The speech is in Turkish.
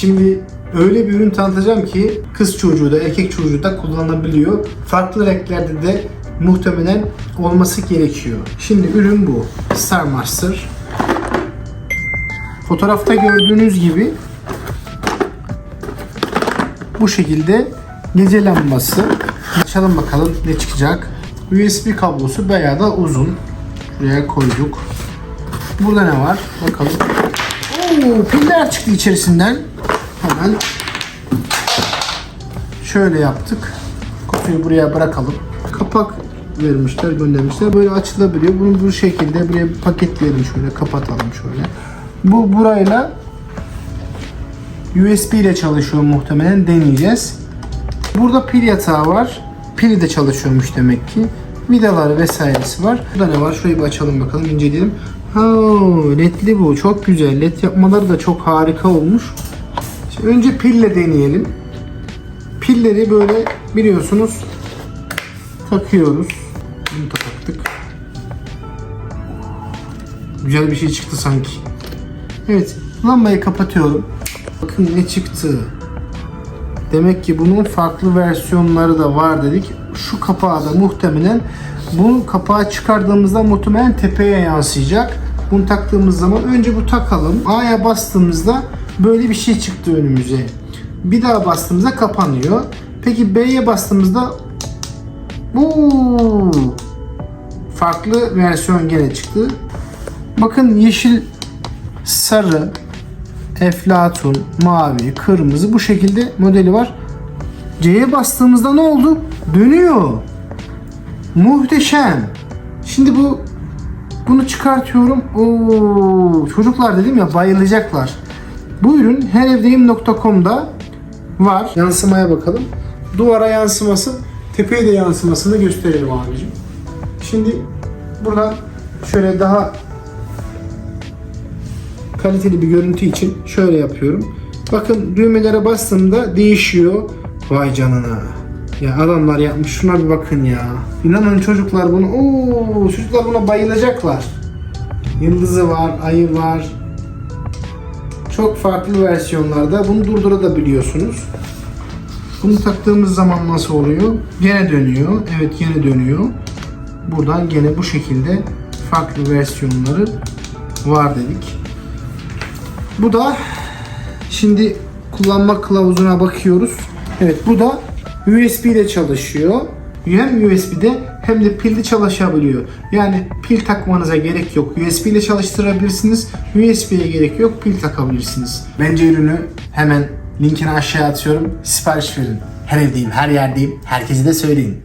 Şimdi öyle bir ürün tanıtacağım ki kız çocuğu da erkek çocuğu da kullanılabiliyor. Farklı renklerde de muhtemelen olması gerekiyor. Şimdi ürün bu. Star Master. Fotoğrafta gördüğünüz gibi bu şekilde gece lambası. Açalım bakalım ne çıkacak. USB kablosu bayağı da uzun. Buraya koyduk. Burada ne var? Bakalım. Oo, piller çıktı içerisinden. Hemen şöyle yaptık. Kutuyu buraya bırakalım. Kapak vermişler, göndermişler. Böyle açılabiliyor. Bunu bu şekilde buraya paketleyelim şöyle, kapatalım şöyle. Bu burayla USB ile çalışıyor muhtemelen deneyeceğiz. Burada pil yatağı var. Pili de çalışıyormuş demek ki. Vidaları vesairesi var. Burada ne var? Şurayı bir açalım bakalım inceleyelim. Ha, ledli bu. Çok güzel. Led yapmaları da çok harika olmuş. Şimdi önce pille deneyelim. Pilleri böyle biliyorsunuz takıyoruz. Bunu taktık. Güzel bir şey çıktı sanki. Evet, lambayı kapatıyorum. Bakın ne çıktı. Demek ki bunun farklı versiyonları da var dedik. Şu kapağı da muhtemelen bu kapağı çıkardığımızda muhtemelen tepeye yansıyacak. Bunu taktığımız zaman önce bu takalım. A'ya bastığımızda böyle bir şey çıktı önümüze. Bir daha bastığımızda kapanıyor. Peki B'ye bastığımızda bu farklı versiyon gene çıktı. Bakın yeşil, sarı, eflatun, mavi, kırmızı bu şekilde modeli var. C'ye bastığımızda ne oldu? Dönüyor. Muhteşem. Şimdi bu bunu çıkartıyorum. Oo, çocuklar dedim ya bayılacaklar. Bu ürün herevdeyim.com'da var. Yansımaya bakalım. Duvara yansıması, tepeye de yansımasını gösterelim abicim. Şimdi buradan şöyle daha kaliteli bir görüntü için şöyle yapıyorum. Bakın düğmelere bastığımda değişiyor. Vay canına. Ya adamlar yapmış şuna bir bakın ya. İnanın çocuklar bunu ooo çocuklar buna bayılacaklar. Yıldızı var, ayı var. Çok farklı versiyonlarda bunu durdurabiliyorsunuz. Bunu taktığımız zaman nasıl oluyor? Gene dönüyor. Evet gene dönüyor. Buradan gene bu şekilde farklı versiyonları var dedik. Bu da şimdi kullanma kılavuzuna bakıyoruz. Evet bu da USB ile çalışıyor. Hem USB'de hem de pilli çalışabiliyor. Yani pil takmanıza gerek yok. USB ile çalıştırabilirsiniz. USB'ye gerek yok. Pil takabilirsiniz. Bence ürünü hemen linkini aşağıya atıyorum. Sipariş verin. Her evdeyim, her yerdeyim. Herkese de söyleyin.